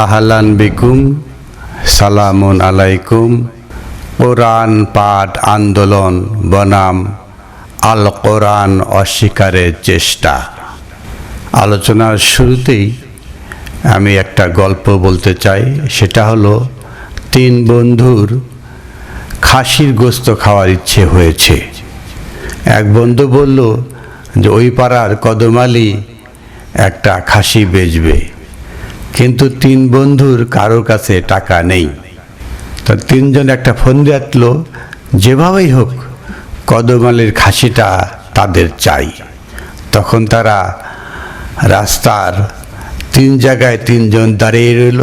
আহলান বিকুম, সালামুন আলাইকুম। কোরআন পাঠ আন্দোলন বনাম, আল কোরআন অস্বীকারের চেষ্টা। আলোচনার শুরুতেই আমি একটা গল্প বলতে চাই, সেটা হলো, তিন বন্ধুর খাসির গোস্ত খাওয়ার ইচ্ছে হয়েছে। এক বন্ধু বলল যে, ওই পাড়ার কদমালি একটা খাসি বেচবে। কিন্তু তিন বন্ধুর কারোর কাছে টাকা নেই। তা তিনজন একটা ফোন দিয়াতলো যেভাবেই হোক, কদমালির খাসিটা তাদের চাই। তখন তারা রাস্তার তিন জায়গায় তিনজন দাঁড়িয়ে রইল।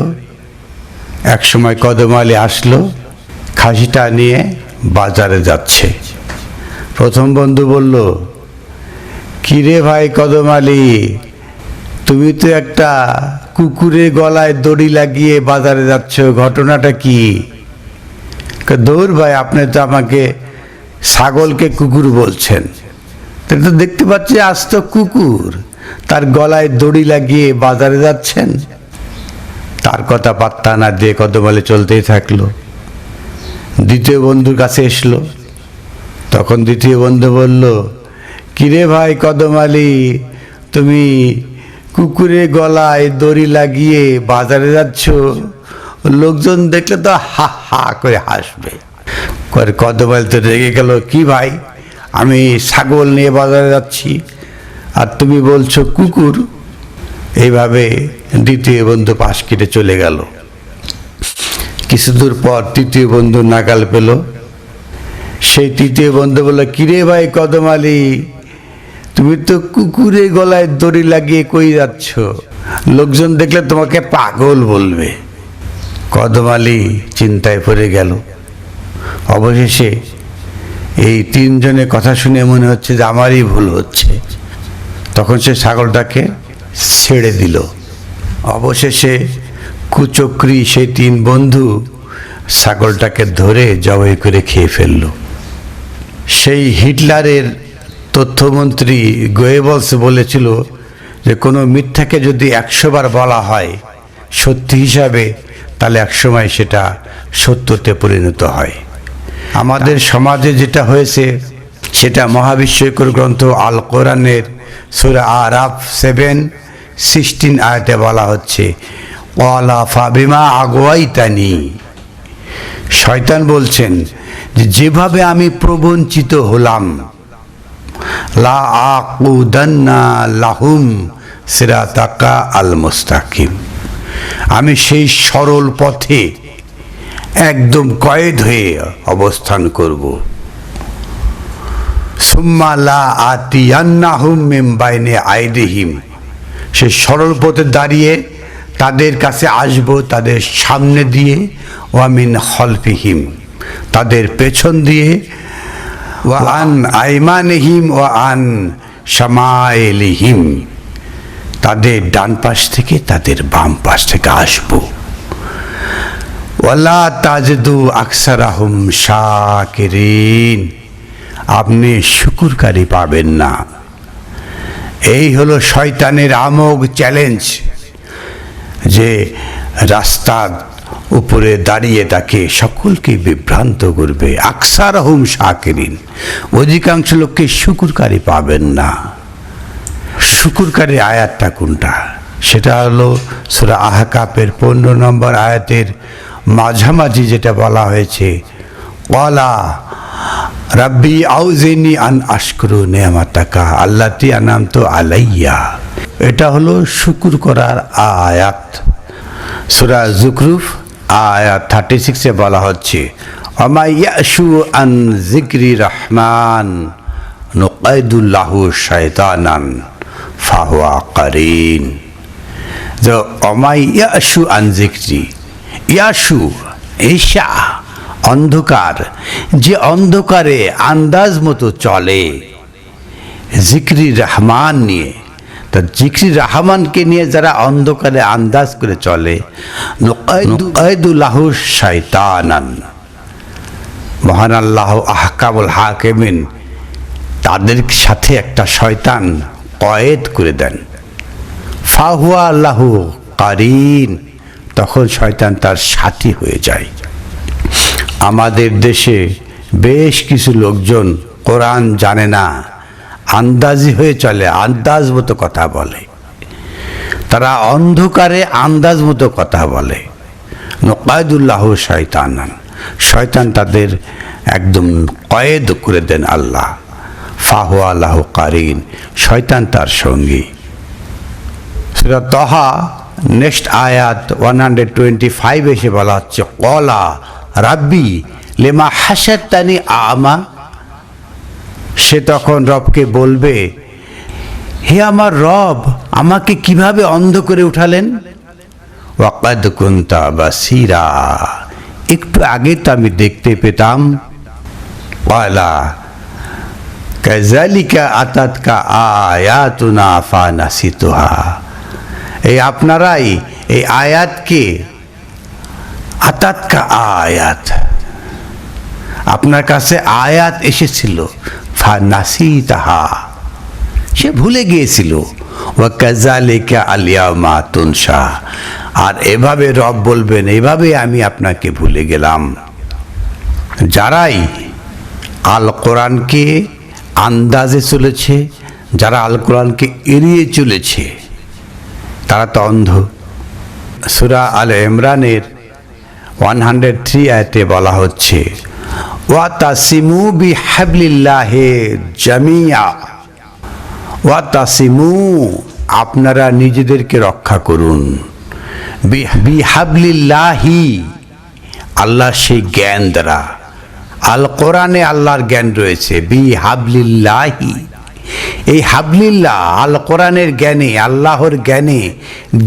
এক সময় কদমালি আসলো, খাসিটা নিয়ে বাজারে যাচ্ছে। প্রথম বন্ধু বলল, কিরে ভাই কদমালি, তুমি তো একটা কুকুরের গলায় দড়ি লাগিয়ে বাজারে যাচ্ছ, ঘটনাটা কি? দৌড় ভাই, আপনি তো আমাকে ছাগলকে কুকুর বলছেন। তো দেখতে পাচ্ছি আজ তো কুকুর। তার গলায় দড়ি লাগিয়ে বাজারে যাচ্ছেন। তার কথা পাত্তা না দিয়ে কদমালে চলতেই থাকল। দ্বিতীয় বন্ধুর কাছে এসলো। তখন দ্বিতীয় বন্ধু বলল, কিরে ভাই কদমালি, তুমি কুকুরের গলায় দড়ি লাগিয়ে বাজারে যাচ্ছ। লোকজন দেখলে তো হা হা করে হাসবে। করে কদমালি তো রেগে গেল, কি ভাই? আমি ছাগল নিয়ে বাজারে যাচ্ছি। আর তুমি বলছো কুকুর? এইভাবে দ্বিতীয় বন্ধু পাশ কেটে চলে গেল। কিছু দূর পর তৃতীয় বন্ধু নাগাল পেল। সেই তৃতীয় বন্ধু বলল কিরে ভাই কদমালি তুমি তো কুকুরে গলায় দড়ি লাগিয়ে কই যাচ্ছ? লোকজন দেখলে তোমাকে পাগল বলবে। কদমালি চিন্তায় পড়ে গেল। অবশেষে এই তিনজনের কথা শুনে মনে হচ্ছে যে আমারই ভুল হচ্ছে। তখন সে ছাগলটাকে ছেড়ে দিল। অবশেষে কুচক্রি সেই তিন বন্ধু ছাগলটাকে ধরে জবাই করে খেয়ে ফেলল। সেই হিটলারের তথ্যমন্ত্রী গোয়েবলস বলেছিল যে কোনো মিথ্যাকে যদি একশো বার বলা হয় সত্যি হিসাবে, তাহলে একসময় সেটা সত্যতে পরিণত হয়। আমাদের সমাজে যেটা হয়েছে, সেটা মহাবিশ্বকর গ্রন্থ আল কোরআনের সুরা আরাফ সেভেন, সিক্সটিন আয়তে বলা হচ্ছে, ওয়ালা ফাবিমা আগুয়াইতানি শয়তান বলছেন যেভাবে আমি প্রবঞ্চিত হলাম লা আকুদান্না লাহুম সিরাতাকা আল মুস্তাকিম আমি সেই সরল পথে একদম কয়েদ হয়ে অবস্থান করব। সুম্মা লা আতিয়ান্নাহুম মিন বাইনে আইদিহিম। সে সরল পথে দাঁড়িয়ে তাদের কাছে আসব, তাদের সামনে দিয়ে ওয়ামিন হলফিহিম তাদের পেছন দিয়ে ওয়ান আইমানহিম ও আন সামাইলিহিম তাদের ডান পাশ থেকে তাদের বাম পাশ থেকে আসব। ওয়ালা তাজদু আকসারাহুম শাকিরিন। আপনি শুকুরকারী পাবেন না। এই হলো শয়তানের আমোগ চ্যালেঞ্জ যে রাস্তার উপরে দাঁড়িয়ে তাকে সকলকে বিভ্রান্ত করবে। আকসার হুম শাকিরিন। অধিকাংশ লোককে শুকুরকারী পাবেন না। শুকুরকারী আয়াতটা কোনটা? সেটা হলো সুরা আহকাপের পনেরো নম্বর আয়াতের মাঝামাঝি যেটা বলা হয়েছে, ওয়ালা রাব্বি আউজেনি আন আশকরু নেয়ামাতাকা, আল্লাতি আনাম তো আলাইয়া। এটা হলো শুকুর করার আয়াত। সুরা জুকরুফ আয়াত থার্টি সিক্সে বলা হচ্ছে অমাইয়াশু আন জিক্রি রহমান নকায়দুল্লাহু শয়তানান ফাহুয়া কারিন। যে অমাইয়াশু আন জিক্রি ইয়াশু ঈশা, অন্ধকার, যে অন্ধকারে আন্দাজ মতো চলে। জিক্রি রহমান নিয়ে তা জিক্রি রাহমানকে নিয়ে যারা অন্ধকারে আন্দাজ করে চলে নকায়দুল্লাহ শয়তানান মহান আল্লাহ আহকাবুল হাকেমিন তাদের সাথে একটা শয়তান কয়েদ করে দেন। ফাহুয়া আল্লাহ কারিন তখন শয়তান তার সাথী হয়ে যায়। আমাদের দেশে বেশ কিছু লোকজন কোরআন জানে না আন্দাজি হয়ে চলে, আন্দাজ মতো কথা বলে। তারা অন্ধকারে আন্দাজ মতো কথা বলে। নকায়দুল্লাহ শয়তান শয়তান তাদের একদম কয়েদ করে দেন আল্লাহ। ফাহ আল্লাহ কারিন, শয়তান তার সঙ্গী। সেটা তহা, নেক্সট আয়াত ওয়ান হান্ড্রেড টোয়েন্টি ফাইভ এসে বলা হচ্ছে, কলা রাব্বি লেমা হাসাতানি আমা সে তখন রবকে বলবে, হে আমার রব, আমাকে কীভাবে অন্ধ করে উঠালেন? ওয়াকাদ কুন্তা বাসিরা। একটু আগে তো আমি দেখতে পেতাম। কয়লা কাজালিকা আতাতকা আয়াতুনা ফানাসিতুহা। এই আপনারাই এই আয়াতকে? আতাতকা আয়াত। আপনার কাছে আয়াত এসেছিল। ফানাসি তাহা সে ভুলে গিয়েছিল। ওয়াকাজালিকা আলিয়ামা তুনসা আর এভাবে রব বলবেন, এভাবে আমি আপনাকে ভুলে গেলাম। যারাই আল কোরআনকে আন্দাজে চলেছে, যারা আল কোরআনকে এড়িয়ে চলেছে, তারা তো অন্ধ। সুরা আল ইমরানের ওয়ান হান্ড্রেড থ্রি আয়তে বলা হচ্ছে আপনারা নিজেদেরকে রক্ষা করুন। আল্লাহ সেই জ্ঞান দ্বারা। আল কোরআনে আল্লাহর জ্ঞান রয়েছে বি হাবলিল্লাহি এই হাবলিল্লাহ, আল কোরআনের জ্ঞানে, আল্লাহর জ্ঞানে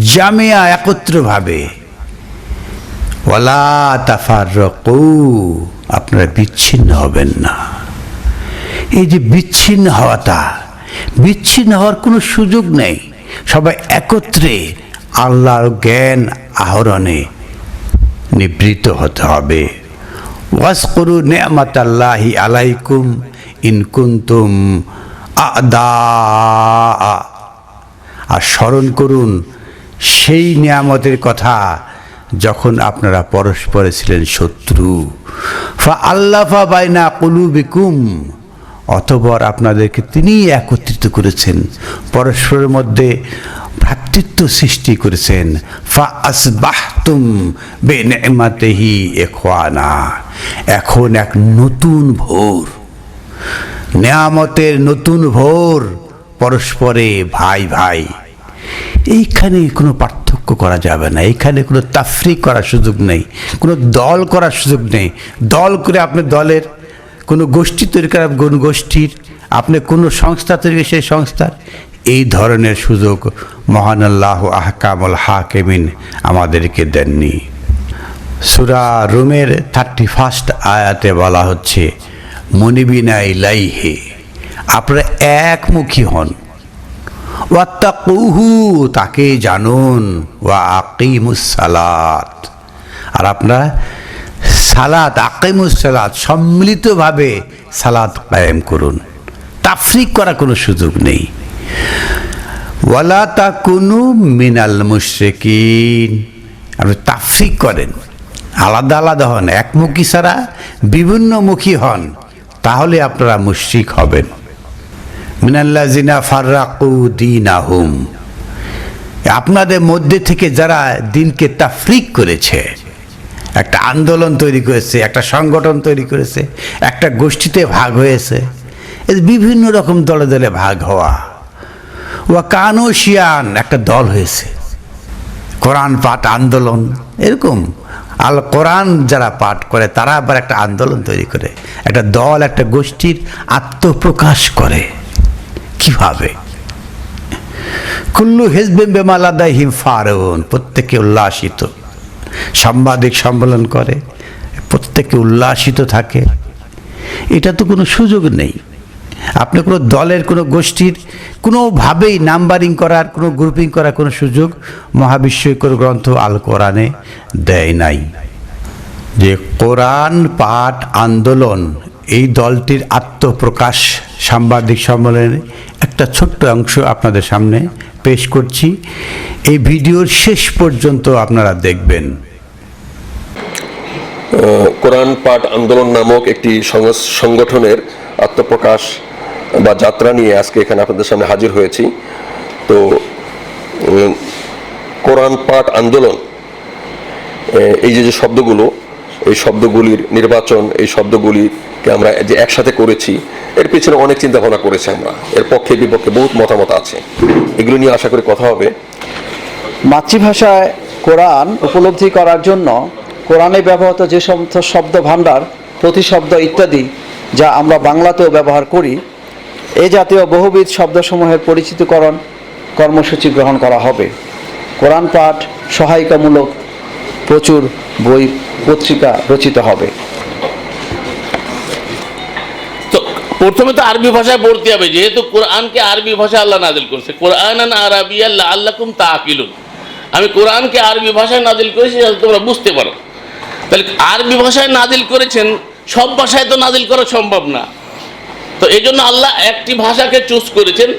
জামিয়া একত্রভাবে। ওয়ালা তাফারকু আপনারা বিচ্ছিন্ন হবেন না। এই যে বিচ্ছিন্ন হওয়াটা, বিচ্ছিন্ন হওয়ার কোনো সুযোগ নেই। সবাই একত্রে আল্লাহর জ্ঞান আহরণে নিবৃত হতে হবে। ওয়াস করু আল্লাহি আলাইকুম ইনকুন্তুম আর স্মরণ করুন, সেই নিয়ামতের কথা যখন আপনারা পরস্পরে ছিলেন শত্রু, ফা আল্লাফা বাইনা কুলুবিকুম, অতপর আপনাদেরকে তিনি একত্রিত করেছেন, পরস্পরের মধ্যে ভ্রাতৃত্ব সৃষ্টি করেছেন, ফা আসবাহতুম বে নেমাতেহি এখওয়ানা এখন এক নতুন ভোর। নেয়ামতের নতুন ভোর পরস্পরে ভাই ভাই। এইখানে কোনো পার্থক্য করা যাবে না। এইখানে কোনো তাফরি করার সুযোগ নেই, কোনো দল করার সুযোগ নেই। দল করে আপনি দলের কোনো গোষ্ঠী তৈরি করা, কোন গোষ্ঠীর আপনি কোনো সংস্থা তৈরি সেই সংস্থার। এই ধরনের সুযোগ মহান আল্লাহ আহকামুল হাকেমিন আমাদেরকে দেননি। সুরা রুমের থার্টি ফার্স্ট আয়াতে বলা হচ্ছে, মনিবিনা ইলাইহে আপনারা একমুখী হন। ওয়াত্তাকুহু, তাকে জানুন। ওয়া আকিমুস সালাত। আর আপনারা সালাত, আকিমুস সালাত সম্মিলিতভাবে সালাত কায়েম করুন। তাফরিক করার কোনো সুযোগ নেই। ওয়ালা তাকুনু মিনাল মুশরিকিন। আপনি তাফরিক করেন। আলাদা আলাদা হন, একমুখী ছাড়া বিভিন্নমুখী হন। তাহলে আপনারা মুশরিক হবেন। মিনাল্লাজিনা ফার্রাকু দিন আহুম আপনাদের মধ্যে থেকে যারা দিনকে তাফরিক করেছে, একটা আন্দোলন তৈরি করেছে, একটা সংগঠন তৈরি করেছে, একটা গোষ্ঠীতে ভাগ হয়েছে বিভিন্ন রকম দলে দলে ভাগ হওয়া। ওয়া কানুশিয়ান একটা দল হয়েছে। কোরআন পাঠ আন্দোলন, এরকম। আল কোরআন যারা পাঠ করে, তারা আবার একটা আন্দোলন তৈরি করে। একটা দল, একটা গোষ্ঠীর আত্মপ্রকাশ করে। কীভাবে? কুল্লু হেজবে বেমালাদাই হিম ফারুন প্রত্যেকে উল্লাসিত। সাংবাদিক সম্মেলন করে, প্রত্যেকে উল্লাসিত থাকে। এটা তো কোনো সুযোগ নেই। আপনি কোনো দলের, কোনো গোষ্ঠীর, কোনোভাবেই নাম্বারিং করার, কোনো গ্রুপিং করার কোনো সুযোগ মহাবিশ্বকর গ্রন্থ আল কোরআনে দেয় নাই। যে কোরআন পাঠ আন্দোলন এই দলটির আত্মপ্রকাশ সাংবাদিক সম্মেলনে একটা ছোট্ট অংশ আপনাদের সামনে পেশ করছি। এই ভিডিওর শেষ পর্যন্ত আপনারা দেখবেন। কোরআন পাঠ আন্দোলন নামক একটি সংগঠনের আত্মপ্রকাশ বা যাত্রা নিয়ে আজকে এখানে আপনাদের সামনে হাজির হয়েছি। তো কোরআন পাঠ আন্দোলন এই যে যে শব্দগুলো এই শব্দগুলির নির্বাচন, এই শব্দগুলিকে আমরা যে একসাথে করেছি, এর পিছনে অনেক চিন্তা ভাবনা করেছি আমরা। এর পক্ষে, বিপক্ষে বহুত মতামত আছে। এগুলো নিয়ে আশা করি কথা হবে। মাতৃভাষায় কোরআন উপলব্ধি করার জন্য কোরআনে ব্যবহৃত যে সমস্ত শব্দ ভাণ্ডার প্রতিশব্দ ইত্যাদি যা আমরা বাংলাতেও ব্যবহার করি, এ জাতীয় বহুবিধ শব্দসমূহের পরিচিতকরণ কর্মসূচি গ্রহণ করা হবে। কোরআন পাঠ সহায়িকামূলক প্রচুর বই, পত্রিকা রচিত হবে। তো প্রথমে তো আরবি ভাষায় পড়তে হবে, যেহেতু কোরআনকে আরবি ভাষায় আল্লাহ নাজিল করছে। কোরআন আরবি আল্লাহ আল্লাহ আল্লাকুম তাকিলুন আমি কোরআনকে আরবি ভাষায় নাজিল করেছি, যাতে তোমরা বুঝতে পারো। তাহলে আরবি ভাষায় নাজিল করেছেন, সব ভাষায় তো নাজিল করা সম্ভব না। তো এই জন্য আল্লাহ একটি ভাষাকে চুজ করেছেন,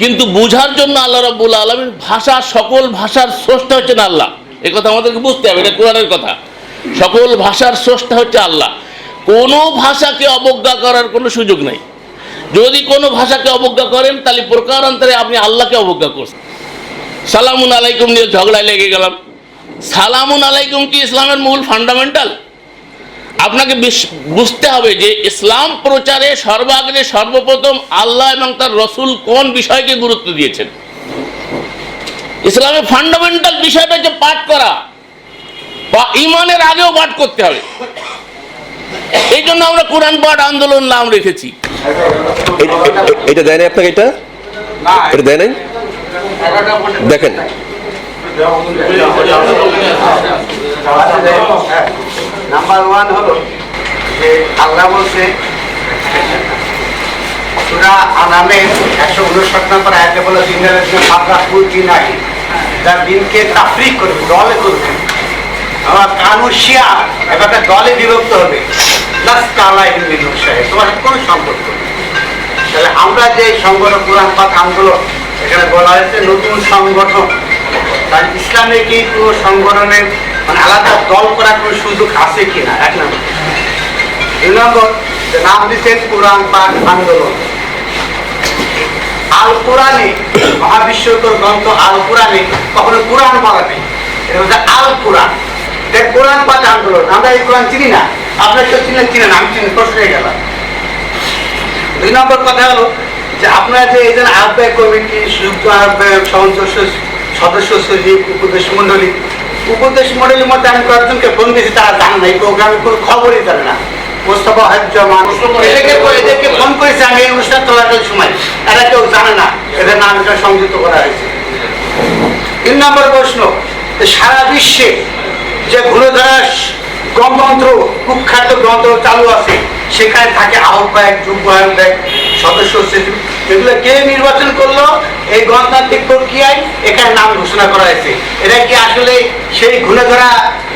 কিন্তু বুঝার জন্য আল্লাহ রাব্বুল আলমীর ভাষা, সকল ভাষার স্রষ্টা হচ্ছেন আল্লাহ। এ কথা আমাদেরকে বুঝতে হবে, এটা কোরআনের কথা। সকল ভাষার স্রষ্টা হচ্ছে আল্লাহ। কোনো ভাষাকে অবজ্ঞা করার কোনো সুযোগ নেই। যদি কোনো ভাষাকে অবজ্ঞা করেন, তাহলে প্রকারান্তরে আপনি আল্লাহকে অবজ্ঞা করছেন। সালামুন আলাইকুম নিয়ে ঝগড়ায় লেগে গেলাম। সালামুন আলাইকুম কি ইসলামের মূল ফান্ডামেন্টাল আপনাকে বুঝতে হবে যে ইসলাম প্রচারে সর্বাগ্রে সর্বপ্রথম আল্লাহ এবং তার রসুল কোন বিষয়কে গুরুত্ব দিয়েছেন? ইসলামের ফান্ডামেন্টাল বিষয়টা হচ্ছে পাঠ করা বা ইমানের আগেও পাঠ করতে হবে। এই জন্য আমরা কোরআন পাঠ আন্দোলন নাম রেখেছি। এটা দেয় নাই আপনাকে এটা? এটা দেয় নাই? দেখেন। নাম্বার ওয়ান হলো যে আল্লাহ বলছে একশো বলে দিনকে করবে দলে দলে বিভক্ত হবে। প্লাস তোমার তাহলে আমরা যে সংগঠন কোরআন আন্দোলন, এখানে বলা হয়েছে নতুন সংগঠন। তার ইসলামে কি কোনো সংগঠনের মানে আলাদা দল করার কোনো সুযোগ আছে কিনা? এক নম্বর। দুই নম্বর নাম দিচ্ছেন কোরআন পাক আন্দোলন। আল কোরআনে মহাবিশ্বকর গ্রন্থ আল কোরআনে কখনো কোরআন বলা নেই এটা হচ্ছে আল কোরআন এটা কোরআন পাক আন্দোলন। আমরা এই কোরআন চিনি না। আপনার কেউ চিনেন চিনেন আমি চিনি প্রশ্ন গেলাম দুই নম্বর কথা হলো যে আপনারা যে এই যে আহ্বায়ক কমিটি, সংযুক্ত আহ্বায়ক সদস্য সদস্য সচিব, উপদেশ মন্ডলী উপদেশ মন্ডলীর মধ্যে আমি কয়েকজনকে ফোন দিয়েছি, তারা জান না, এই প্রোগ্রামে কোনো খবরই জানে না। মোস্তফা এদেরকে এদেরকে ফোন করেছে আমি এই অনুষ্ঠান চলাকালীন সময়। এরা কেউ জানে না এদের নামটা সংযুক্ত করা হয়েছে। তিন নম্বর প্রশ্ন সারা বিশ্বে যে ঘূর্ণধারাস গণতন্ত্র কুখ্যাত গণতন্ত্র চালু আছে সেখানে থাকে আহ্বায়ক যুগ্ম আহ্বায়ক সদস্য সচিব। এগুলো কে নির্বাচন করল? এই গণতান্ত্রিক প্রক্রিয়ায় এখানে নাম ঘোষণা করা হয়েছে। এটা কি আসলে সেই ঘূর্ণধরা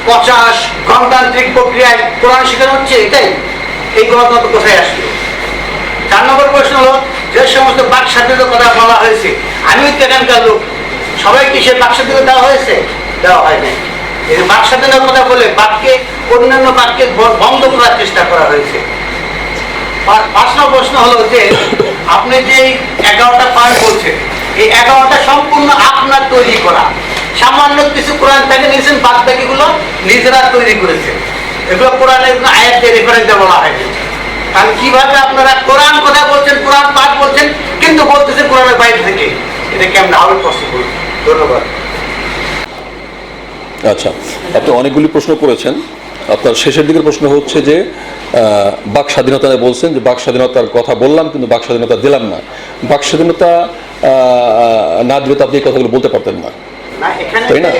পচাশ গণতান্ত্রিক প্রক্রিয়ায় কোরআন শেখানো হচ্ছে? এটাই। এই গণতন্ত্র কোথায় আসলো? চার নম্বর প্রশ্ন হলো, যে সমস্ত বাক স্বাধীনতার কথা বলা হয়েছে, আমিও তো এখানকার লোক। সবাইকে সে বাক স্বাধীনতা দেওয়া হয়েছে? দেওয়া হয় নাই। এই বাক স্বাধীনতার কথা বলে বাক্যে অন্যান্য বাক্যে বন্ধ করার চেষ্টা করা হয়েছে। পাঁচ নম্বর প্রশ্ন হলো যে আপনি যে এগারোটা পাঠ বলছেন, এই এগারোটা সম্পূর্ণ আপনার তৈরি করা। সামান্য কিছু কোরআন থেকে নিয়েছেন, বাদ বাকিগুলো নিজেরা তৈরি করেছেন। এগুলো কোরআনের আয়াত রেফারেন্সে বলা হয়নি। তাহলে কীভাবে আপনারা কোরআন কথা বলছেন, কোরআন পাঠ বলছেন, কিন্তু বলতেছেন কোরআনের বাইরে থেকে, এটা কেমন আউট পসিবল ধন্যবাদ। আচ্ছা আপনি অনেকগুলি প্রশ্ন করেছেন। আপনার শেষের দিকের প্রশ্ন হচ্ছে যে বাক স্বাধীনতা বলছেন যে বাক স্বাধীনতার কথা বললাম কিন্তু বাক স্বাধীনতা দিলাম না। বাক স্বাধীনতা না দিলে তো আপনি এই কথাগুলো বলতে পারতেন না। তাই না?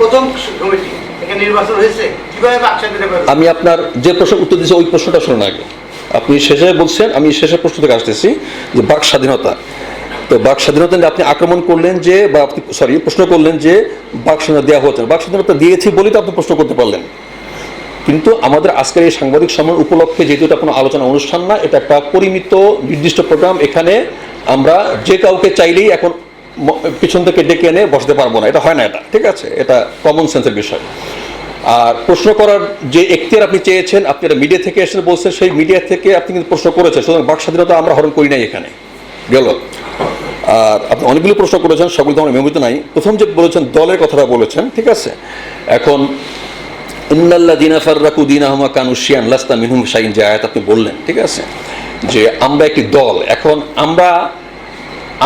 প্রথম কমিটি আমি আপনার যে প্রশ্ন উত্তর দিয়েছি ওই প্রশ্নটা শুনুন আগে। আপনি শেষে বলছেন আমি শেষের প্রশ্ন থেকে আসতেছি যে বাক স্বাধীনতা। তো বাক স্বাধীনতা আপনি আক্রমণ করলেন যে বা আপনি সরি প্রশ্ন করলেন যে বাক স্বাধীনতা দেওয়া হচ্ছে বাক স্বাধীনতা দিয়েছি বলেই তো আপনি প্রশ্ন করতে পারলেন। কিন্তু আমাদের আজকের এই সাংবাদিক সম্মেলন উপলক্ষে যেহেতু এটা কোনো আলোচনা অনুষ্ঠান না, এটা একটা পরিমিত নির্দিষ্ট প্রোগ্রাম এখানে আমরা যে কাউকে চাইলেই এখন পিছন থেকে ডেকে এনে বসতে পারব না। এটা হয় না এটা, ঠিক আছে? এটা কমন সেন্সের বিষয়। আর প্রশ্ন করার যে এখতিয়ার আপনি চেয়েছেন, আপনি এটা মিডিয়া থেকে এসে বলছেন, সেই মিডিয়া থেকে আপনি কিন্তু প্রশ্ন করেছেন। সুতরাং বাক স্বাধীনতা আমরা হরণ করি নাই এখানে। গেল। আর আপনি অনেকগুলো প্রশ্ন করেছেন, সবগুলো তো আমার মেমোরিতে নাই। প্রথম যে বলেছেন, দলের কথাটা বলেছেন, ঠিক আছে? এখন ইন্নাল্লা দিনা ফাররাকু দিনা হমা কানুশিয়ান লাস্তা মিনহুম শাইন যে আয়াত আপনি বললেন, ঠিক আছে? যে আমরা একটি দল, এখন আমরা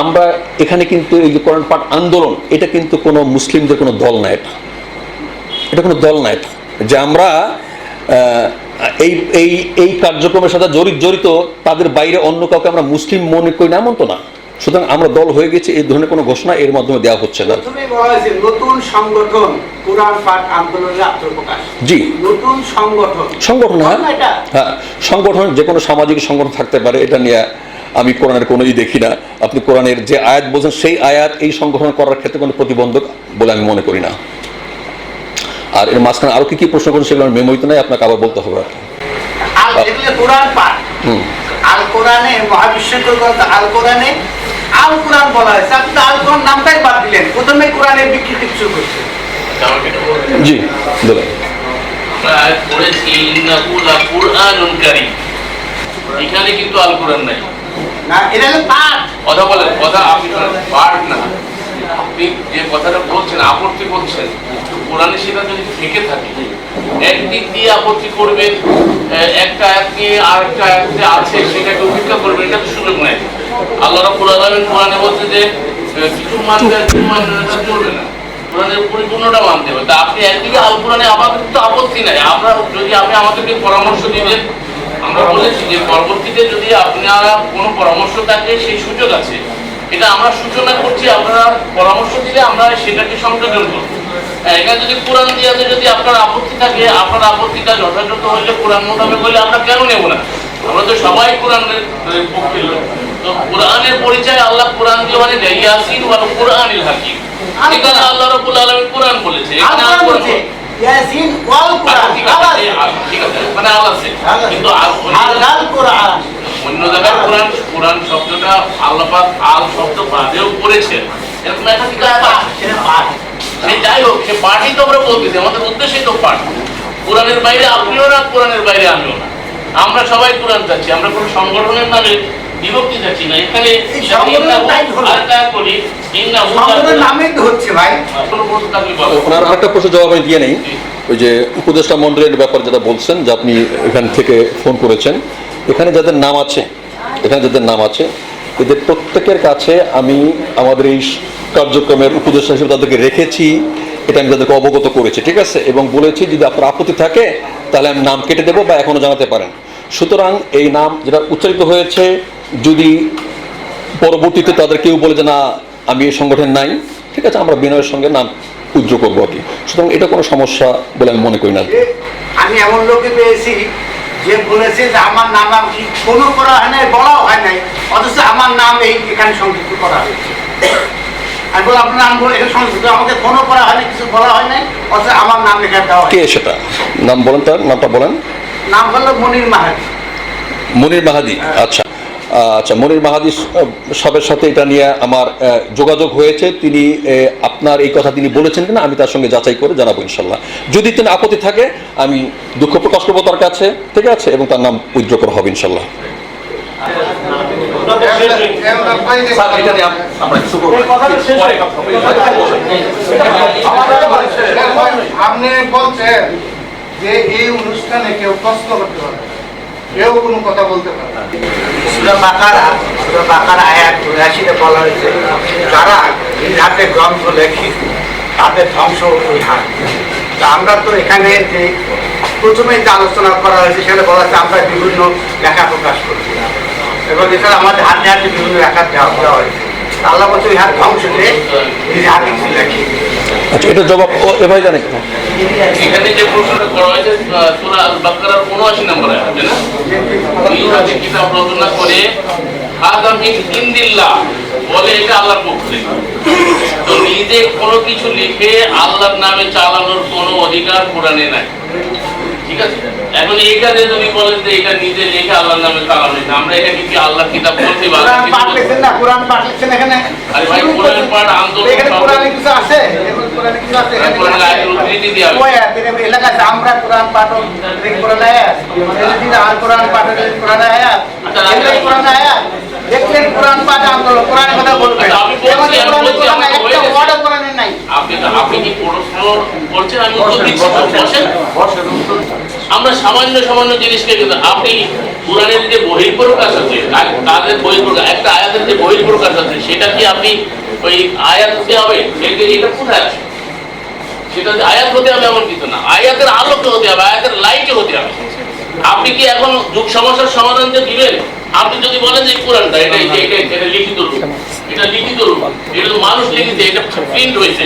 আমরা এখানে কিন্তু এই যে কোরআন পাঠ আন্দোলন, এটা কিন্তু কোনো মুসলিমদের কোনো দল না এটা। এটা কোনো দল না এটা। যে আমরা এই এই এই কার্যক্রমের সাথে জড়িত জড়িত, তাদের বাইরে অন্য কাউকে আমরা মুসলিম মনে করি না, এমন তো না। সুতরাং আমরা দল হয়ে গেছি এই ধরনের কোনো ঘোষণা এর মাধ্যমে দেওয়া হচ্ছে না। নতুন সংগঠন জি। নতুন সংগঠন। সংগঠন হ্যাঁ হ্যাঁ সংগঠন যে কোনো সামাজিক সংগঠন থাকতে পারে এটা নিয়ে আমি কোরআনের কোনো ই দেখি না। আপনি কোরআনের যে আয়াত বলছেন সেই আয়াত এই সংগঠন করার ক্ষেত্রে কোনো প্রতিবন্ধক বলে আমি মনে করি না। আর এর মাঝখানে আরও কি কি প্রশ্ন করেন সেগুলো মেমোরিতে নাই আপনাকে আবার বলতে হবে আর কি। কোরআন পাঠ। হুম। আল কোরআনে মহাবিশ্বকর আল কোরআনে আল কোরআন বলা হয়েছে। আপনি আল কোরআন নামটাই বাদ দিলেন। প্রথমে কোরআনের বিকৃতি শুরু করছে? জি বলেন। পড়েছি ইন্নাহু লাকুরআনুন কারীম। এখানে কিন্তু আল কোরআন নাই। না এটা হলো পাঠ। কথা বলেন কথা আপনি পাঠ না। আপনি যে কথাটা বলছেন আপত্তি করছেন কোরআনে সেটা যদি থেকে থাকে একদিক দিয়ে আপত্তি করবেন একটা আয়াত নিয়ে আর একটা আয়াতে আছে সেটাকে উপেক্ষা করবেন এটা তো সুযোগ নাই। আল্লাহ রাব্বুল আলামিন কোরআনে বলছে যে কিছু মানবে কিছু মানবে না চলবে না। কোরআনের পরিপূর্ণটা মানতে হবে। তা আপনি একদিকে আল কোরআনে আমাদের তো আপত্তি নাই। আমরা যদি আপনি আমাদেরকে পরামর্শ দিবেন আমরা বলেছি যে, পরবর্তীতে যদি আপনারা কোনো পরামর্শ থাকে, সেই সুযোগ আছে। এটা আমরা সূচনা করছি, আপনারা পরামর্শ দিলে আমরা সেটাকে সংযোজন করব। এখানে যদি কোরআন দিয়ে যদি আপনার আপত্তি থাকে, আপনার আপত্তিটা যথাযথ হলে কোরআন মোতাবেক হলে আমরা কেন নেব না? আমরা তো সবাই কোরআনের পক্ষে লোক। তো কোরআনের পরিচয় আল্লাহ কোরআন দিয়ে মানে ইয়াসিন ওয়াল কোরআনিল হাকিম। এখানে আল্লাহ রাব্বুল আলামিন কোরআন বলেছে এখানে আল কোরআন কোরআন ইয়াসিন ওয়াল আচ্ছা, কোরআন ঠিক আছে আছে। ঠিক আছে মানে আল আছে কিন্তু আল কোরআন। অন্য জায়গায় কোরআন কোরআন শব্দটা আল্লাপাক আল শব্দ বাদেও করেছেন। এরকম একটা ঠিক আছে। পাঠ। সে যাই হোক সে পাঠই তো আমরা বলতেছি আমাদের উদ্দেশ্যই তো পাঠ। কোরআনের বাইরে আপনিও না কোরআনের বাইরে আমিও না। আমরা সবাই কোরআন চাচ্ছি আমরা কোনো সংগঠনের নামে বিভক্তি চাচ্ছি না। এখানে হলো। আরেকটা প্রশ্ন থাকলে আরেকটা প্রশ্ন জবাব আমি দিয়ে নেই। ওই যে উপদেষ্টা মন্ডলের ব্যাপার যেটা বলছেন যে আপনি এখান থেকে ফোন করেছেন এখানে যাদের নাম আছে এখানে যাদের নাম আছে এদের প্রত্যেকের কাছে আমি আমাদের এই কার্যক্রমের উপদেষ্টা হিসেবে তাদেরকে রেখেছি এটা আমি তাদেরকে অবগত করেছি ঠিক আছে? এবং বলেছি যদি আপনার আপত্তি থাকে তাহলে আমি নাম কেটে দেবো বা এখনও জানাতে পারেন। সুতরাং এই নাম যেটা উচ্চারিত হয়েছে যদি পরবর্তীতে তাদের কেউ বলে যে না আমি এই সংগঠন নাই ঠিক আছে আমরা বিনয়ের সঙ্গে নাম উজ্জ্ব করব আর কি। সুতরাং এটা কোনো সমস্যা বলে আমি মনে করি না আমি এমন লোকে পেয়েছি যে বলেছে যে আমার নাম আমি কোনো করা হয় নাই বলাও হয় নাই অথচ আমার নাম এই এখানে সংযুক্ত করা হয়েছে। আমি বললাম আপনার নাম বলে এখানে সংযুক্ত আমাকে ফোনও করা হয়নি কিছু বলা হয় নাই অথচ আমার নাম এখানে দেওয়া হয় কে সেটা? নাম বলেন তার নামটা বলেন। নাম হলো মনির মাহাদি। মনির মাহাদি আচ্ছা। আহ, আচ্ছা মনির মাহাদি সবের সাথে এটা নিয়ে আমার যোগাযোগ হয়েছে। তিনি আপনার এই কথা তিনি বলেছেন কিনা আমি তার সঙ্গে যাচাই করে জানাব ইনশাল্লাহ। যদি তিনি আপত্তি থাকে আমি দুঃখ প্রকাশ করব তার কাছে ঠিক আছে? এবং তার নাম উজ্জ্ব করা হবে ইনশাল্লাহ। আপনি বলছেন যে এই অনুষ্ঠানে কেউ প্রশ্ন করতে পারে। কেউ কোনো কথা বলতে পারে না। সুরা বাকারা সুরা বাকারা আয়াত চুরাশিতে বলা হয়েছে যারা এই হাতে গ্রন্থ লেখে তাদের ধ্বংস ওই হাত তা আমরা তো এখানে যে প্রথমে যে আলোচনা করা হয়েছে সেখানে বলা হয়েছে আমরা বিভিন্ন লেখা প্রকাশ করছি এবং এছাড়া আমাদের হাতে হাতে বিভিন্ন লেখা দেওয়া হয়েছে। আল্লাহ বলছে ওই হাত ধ্বংস যে নিজে হাতে কিছু আচ্ছা এটা জবাব ও এ ভাই জানে এখানে যে প্রশ্নটা করা হয়েছে সুরা আল বাকারার উনআশি নম্বর আয়াত না? এই হাতে কিতাব রচনা করে। মিন ইন্দিল্লাহ, বলে এটা আল্লাহর পক্ষ থেকে। তো নিজে কোনো কিছু লিখে আল্লাহর নামে চালানোর কোনো অধিকার কোরআনে নাই। ঠিক আছে? এখন এইখানে যদি বলেন যে এটা নিজে লেখা আল্লাহর নামে কালাম লেখা আমরা এটা কি আল্লাহ কিতাব বলতে কোরআন পাঠ লিখছেন না? কোরআন পাঠ লিখছেন এখানে? আরে ভাই, কোরআন পাঠ আন্দোলন এখানে সব- কিছু আছে? এখানে কোরআনে কিছু আছে? এখানে কিছু কোরআনের উদ্ধৃতি দেয়া হবে। ওই আয়াত, এখানে আমরা কোরআন পাঠ ও কোরআন আয়াত এই আর কোরআন পাঠ ও কোরআন আয়াত আচ্ছা, কোরআন আয়াত দেখলেন কোরআন পাঠ আন্দোলন কোরআনের কথা বলবেন। আচ্ছা, আমি বলছি, আমি বলছি, একটা হয়ে গেছে। নাই। আপনি আপনি কি প্রশ্ন করছেন? আমি উত্তর দিচ্ছি বসেন। আমরা সামান্য সামান্য জিনিসকে কিন্তু আপনি কোরআনের যে বহির প্রকাশ আছে তাদের বহির প্রকাশ একটা আয়াতের যে বহির প্রকাশ আছে, সেটা কি আপনি ওই আয়াত হতে হবে? এটা কোথায় আছে? সেটা যে আয়াত হতে হবে এমন কিছু না। আয়াতের আলোকে হতে হবে, আয়াতের লাইটে হতে হবে। আপনি কি এখন যুগ সমস্যার সমাধান যে দিবেন? আপনি যদি বলেন যে কোরআনটা এটা এটা এটা এটা লিখিত রূপ। এটা লিখিত রূপ। এটা তো মানুষ এটা প্রিন্ট হয়েছে।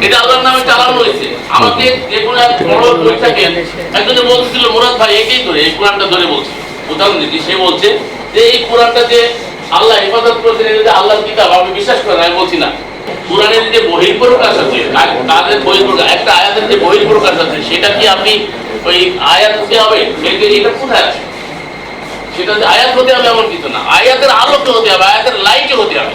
এটা আল্লাহর নামে চালানো হয়েছে। আমাকে যে বড় বই থাকে একজনে বলছিল মুরাদ ভাই এটাই ধরে এই কোরআনটা ধরে বলছে। উদাহরণ দিচ্ছি সে বলছে যে এই কোরআনটা যে আল্লাহ হেফাজত করেছেন এটা আল্লাহর কিতাব আমি বিশ্বাস করি না, আমি বলছি না। কোরআনের যে বহির্প্রকাশ আছে তা- তাদের বহির্প্রকাশ একটা আয়াতের যে বহির্প্রকাশ আছে সেটা কি আপনি ওই আয়াত হবে? এটা কোথায় আছে? সেটা আয়াত হতে হবে এমন কিছু না। আয়াতের আলোকে হতে হবে আয়াতের লাইটে হতে হবে।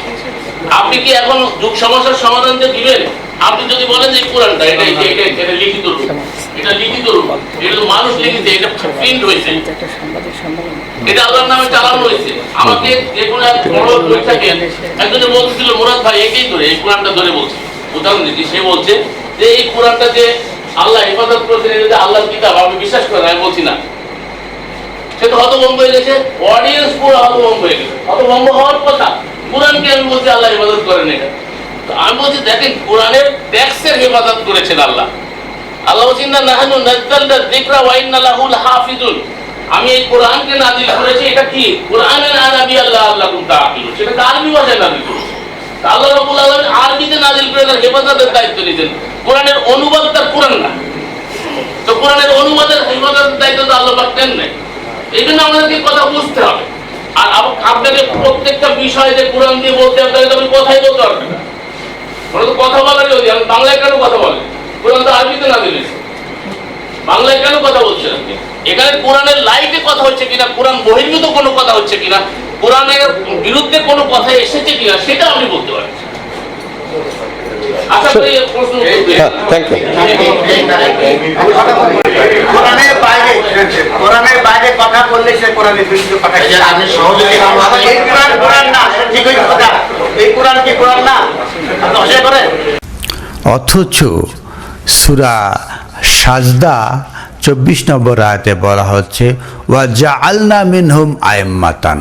আপনি কি এখন যুগ সমস্যার সমাধান যে দিবেন? আপনি যদি বলেন যে কোরআনটা এটা এটা এটা লিখিত রূপ। এটা লিখিত রূপ। এটা তো মানুষ লিখেছে এটা প্রিন্ট হয়েছে। এটা আল্লাহর নামে চালানো হয়েছে। আমাকে যে কোনো এক বড় থাকে বলছিল মুরাদ ভাই এটাই ধরে এই কোরআনটা ধরে বলছে। উদাহরণ দিচ্ছি সে বলছে যে এই কোরআনটা যে আল্লাহ হেফাজত করেছেন এটা যে আল্লাহর কিতাব আমি বিশ্বাস করি না, আমি বলছি না। সে তো হতভম্ব হয়ে গেছে। অডিয়েন্স পুরো হতভম্ব হয়ে গেছে। হতভম্ব হওয়ার কথা কোরআনকে আমি বলছি, আল্লাহ হেফাজত করেন এটা। তো আমি বলছি, দেখেন, কোরআনের ট্যাক্সের হেফাজত করেছেন আল্লাহ। আল্লাহ বলছেন না নাহানু নাজ্জালনা যিকরা ওয়া ইন্না লাহুল আমি এই কোরআনকে নাজিল করেছি, এটা কি? কোরআনের আরবি আল্লাহ আল্লাহ তাআকিলুন। সেটা আরবি ভাষায় নাজিল করেছে? আল্লাহ রাব্বুল আলামিন আরবিতে নাজিল করে তার হেফাজতের দায়িত্ব নিতেন কোরআনের অনুবাদ তার কোরআন না। তো কোরআনের অনুবাদের হেফাজতের দায়িত্ব তো আল্লাহ পাক দেন নাই। এই জন্য আমাদেরকে কথা বুঝতে হবে। আর আপ- আপনাকে প্রত্যেকটা বিষয় যে কোরআন দিয়ে বলতে হবে, তাহলে তো আপনি কথাই বলতে পারবেন না। তো কথা বলারই অধিকার বাংলায় কেন কথা বলে? কোরআন তো আরবিতে না দিলে বাংলায় কেন কথা বলছেন আপনি? এখানে কোরআনের লাইটে কথা হচ্ছে কিনা, কোরআন বহির্ভূত কোনো কথা হচ্ছে কিনা, কোরআনের বিরুদ্ধে কোনো কথা এসেছে কিনা, সেটা আপনি বলতে পারেন আশা করি এর প্রশ্ন উত্তর পেয়েছেন। থ্যাংক ইউ কোরআনের বাইরে কথা বললে সে কোরআনের বিরুদ্ধে কথা আপনি সহযোগী এই কোরআন কোরআন না ঠিক কথা এই কোরআন কি কোরআন না? আপনি অস্বীকার করেন। অথচ সুরা সাজদা চব্বিশ নম্বর আয়তে বলা হচ্ছে ওয়া জাআলনা মিনহুম আইম্মাতান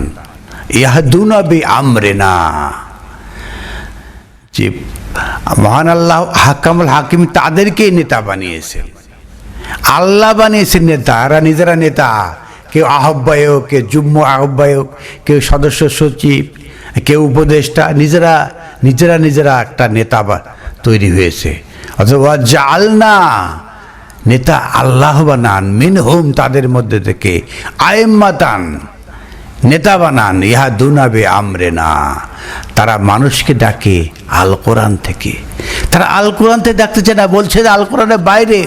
ইয়াহদুনা বি আমরিনা যে মহান আল্লাহ হাকামুল হাকিম তাদেরকেই নেতা বানিয়েছেন আল্লাহ বানিয়েছেন নেতা, এরা নিজেরা নেতা। কেউ আহ্বায়ক, কেউ যুগ্ম আহ্বায়ক, কেউ সদস্য সচিব, কেউ উপদেষ্টা, নিজেরা নিজেরা নিজেরা একটা নেতা তৈরি হয়েছে। অথবা জাল না নেতা আল্লাহ বানান, মিনহুম তাদের মধ্যে থেকে আয়েম্মাতান নেতা বানান, ইহা দুনাবে আমরে না তারা মানুষকে ডাকে আল কোরআন থেকে। তারা আল কোরআন থেকে চায় না, বলছে আল কোরআনের বাইরে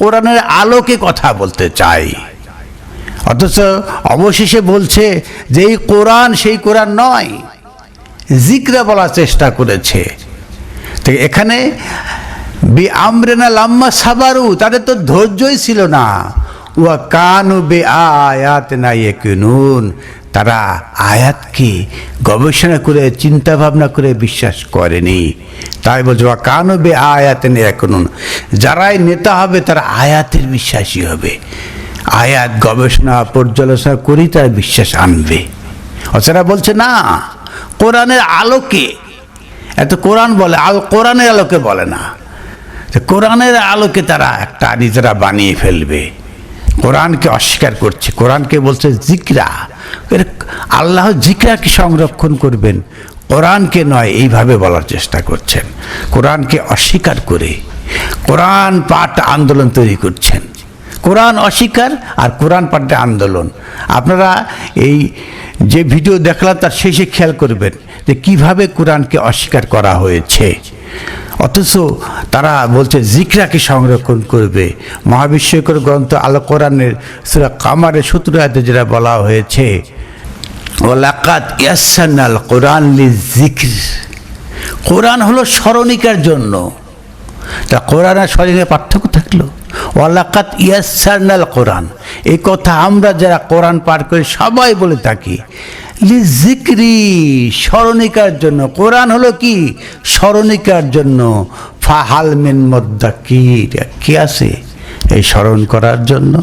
কোরআনের আলোকে কথা বলতে চাই। অথচ অবশেষে বলছে যে এই কোরআন সেই কোরআন নয়, জিকরা বলার চেষ্টা করেছে। তো এখানে, বি আমরেনা লাম্মা সাবারু, তাদের তো ধৈর্যই ছিল না। উয়া কানু বে আয়াত না ইয়েকুনুন তারা আয়াতকে গবেষণা করে চিন্তা ভাবনা করে বিশ্বাস করেনি। তাই বলছে বা কানু বে আয়াত না ইয়েকুনুন। যারাই নেতা হবে, তারা আয়াতের বিশ্বাসী হবে। আয়াত গবেষণা, পর্যালোচনা করেই তারা বিশ্বাস আনবে। অচেরা বলছে, না, কোরআনের আলোকে এত কোরআন বলে, আল কোরআনের আলোকে বলে না। কোরআনের আলোকে তারা একটা নিজেরা বানিয়ে ফেলবে। কোরআনকে অস্বীকার করছে। কোরআনকে বলছে জিকরা। এর আল্লাহ জিকরাকে সংরক্ষণ করবেন। কোরআনকে নয়, এইভাবে বলার চেষ্টা করছেন। কোরআনকে অস্বীকার করে কোরআন পাঠ আন্দোলন তৈরি করছেন। কোরআন অস্বীকার আর কোরআন পাঠে আন্দোলন। আপনারা এই যে ভিডিও দেখলাম, তার শেষে খেয়াল করবেন যে কীভাবে কোরআনকে অস্বীকার করা হয়েছে। অথচ তারা বলছে, জিকরাকে সংরক্ষণ করবে। মহাবিশ্বকর গ্রন্থ আল কোরআনের সুরা কামারের সূত্রাতে যেটা বলা হয়েছে ওলাকাত ইয়াসান্নাল কোরআন লি কোরআন হলো স্মরণিকার জন্য। তা কোরআন আর স্মরণিকার পার্থক্য থাকল? ওয়ালাকাত ইয়াসান্নাল কোরআন। এই কথা আমরা যারা কোরআন পাঠ করি সবাই বলে থাকি জিক্রি স্মরণিকার জন্য। কোরআন হলো কি? স্মরণিকার জন্য। ফাহাল মিন মদ্দা কি কি আছে এই স্মরণ করার জন্য?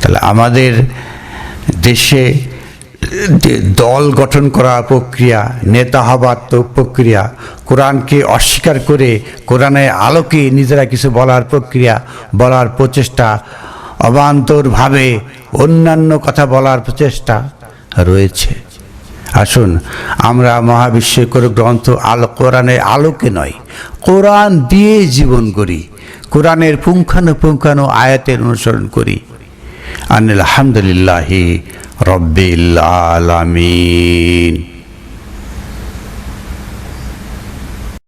তাহলে আমাদের দেশে দল গঠন করার প্রক্রিয়া, নেতা হবার তো প্রক্রিয়া, কোরআনকে অস্বীকার করে কোরআনের আলোকে নিজেরা কিছু বলার প্রক্রিয়া, বলার প্রচেষ্টা, অবান্তরভাবে অন্যান্য কথা বলার প্রচেষ্টা রয়েছে। আসুন, আমরা মহাবিশ্বকর গ্রন্থ আল কোরআনের আলোকে নয়, কোরআন দিয়ে জীবন করি, কোরআনের পুঙ্খানুপুঙ্খানু আয়াতের অনুসরণ করি। আনিল আলহামদুলিল্লাহি রব্বিল আলামিন।